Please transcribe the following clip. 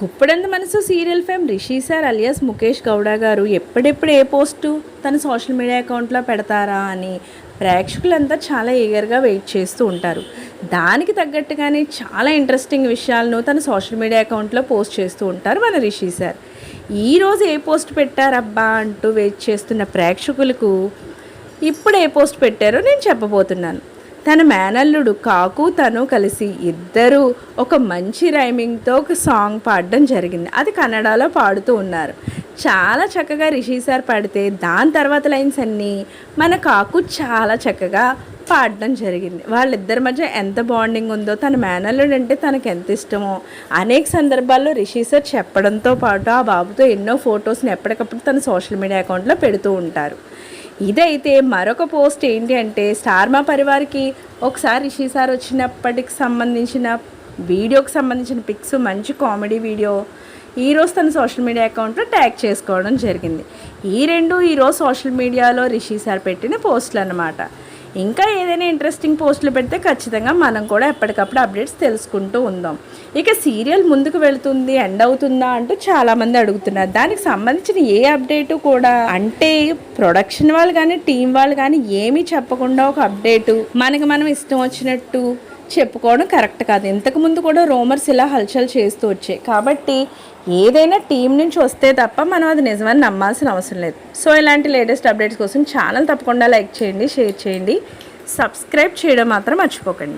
Guppedantha Manasu serial fame Rishi sir alias Mukesh Gowda గారు ఎప్పుడెప్పుడు ఏ పోస్టు తన సోషల్ మీడియా అకౌంట్లో పెడతారా అని ప్రేక్షకులంతా చాలా ఈగర్గా వెయిట్ చేస్తూ ఉంటారు. దానికి తగ్గట్టుగానే చాలా ఇంట్రెస్టింగ్ విషయాలను తన సోషల్ మీడియా అకౌంట్లో పోస్ట్ చేస్తూ ఉంటారు మన రిషి సార్. ఈరోజు ఏ పోస్ట్ పెట్టారబ్బా అంటూ వెయిట్ చేస్తున్న ప్రేక్షకులకు ఇప్పుడు ఏ పోస్ట్ పెట్టారో నేను చెప్పబోతున్నాను. తన మేనల్లుడు కాకు తను కలిసి ఇద్దరు ఒక మంచి రైమింగ్తో ఒక సాంగ్ పాడడం జరిగింది. అది కన్నడలో పాడుతూ ఉన్నారు. చాలా చక్కగా రిషి సార్ పాడితే దాని తర్వాత లైన్స్ అన్నీ మన కాకు చాలా చక్కగా పాడడం జరిగింది. వాళ్ళిద్దరి మధ్య ఎంత బాండింగ్ ఉందో తన మేనల్లుడు అంటే తనకు ఎంత ఇష్టమో అనేక సందర్భాల్లో రిషి సార్ చెప్పడంతో పాటు ఆ బాబుతో ఎన్నో ఫొటోస్ని ఎప్పటికప్పుడు తన సోషల్ మీడియా అకౌంట్లో పెడుతూ ఉంటారు. ఇదైతే మరొక పోస్ట్ ఏంటి అంటే స్టార్ మా పరివార్కి ఒకసారి రిషి సార్ వచ్చినప్పటికి సంబంధించిన వీడియోకి సంబంధించిన పిక్స్ మంచి కామెడీ వీడియో ఈరోజు తన సోషల్ మీడియా అకౌంట్లో ట్యాగ్ చేసుకోవడం జరిగింది. ఈ రెండు ఈరోజు సోషల్ మీడియాలో రిషి సార్ పెట్టిన పోస్టులు అన్నమాట. ఇంకా ఏదైనా ఇంట్రెస్టింగ్ పోస్టులు పెడితే ఖచ్చితంగా మనం కూడా ఎప్పటికప్పుడు అప్డేట్స్ తెలుసుకుంటూ ఉందాం. ఇక సీరియల్ ముందుకు వెళుతుంది ఎండ్ అవుతుందా అంటూ చాలామంది అడుగుతున్నారు. దానికి సంబంధించిన ఏ అప్డేటు కూడా అంటే ప్రొడక్షన్ వాళ్ళు కానీ టీం వాళ్ళు కానీ ఏమీ చెప్పకుండా ఒక అప్డేటు మనకి మనం ఇష్టం వచ్చినట్టు చెప్పుకోవడం కరెక్ట్ కాదు. ఇంతకుముందు కూడా రోమర్స్ ఇలా హల్చల్ చేస్తూ వచ్చాయి. కాబట్టి ఏదైనా టీం నుంచి వస్తే తప్ప మనం అది నిజమని నమ్మాల్సిన అవసరం లేదు. సో ఇలాంటి లేటెస్ట్ అప్డేట్స్ కోసం ఛానల్ తప్పకుండా లైక్ చేయండి షేర్ చేయండి. సబ్స్క్రైబ్ చేయడం మాత్రం మర్చిపోకండి.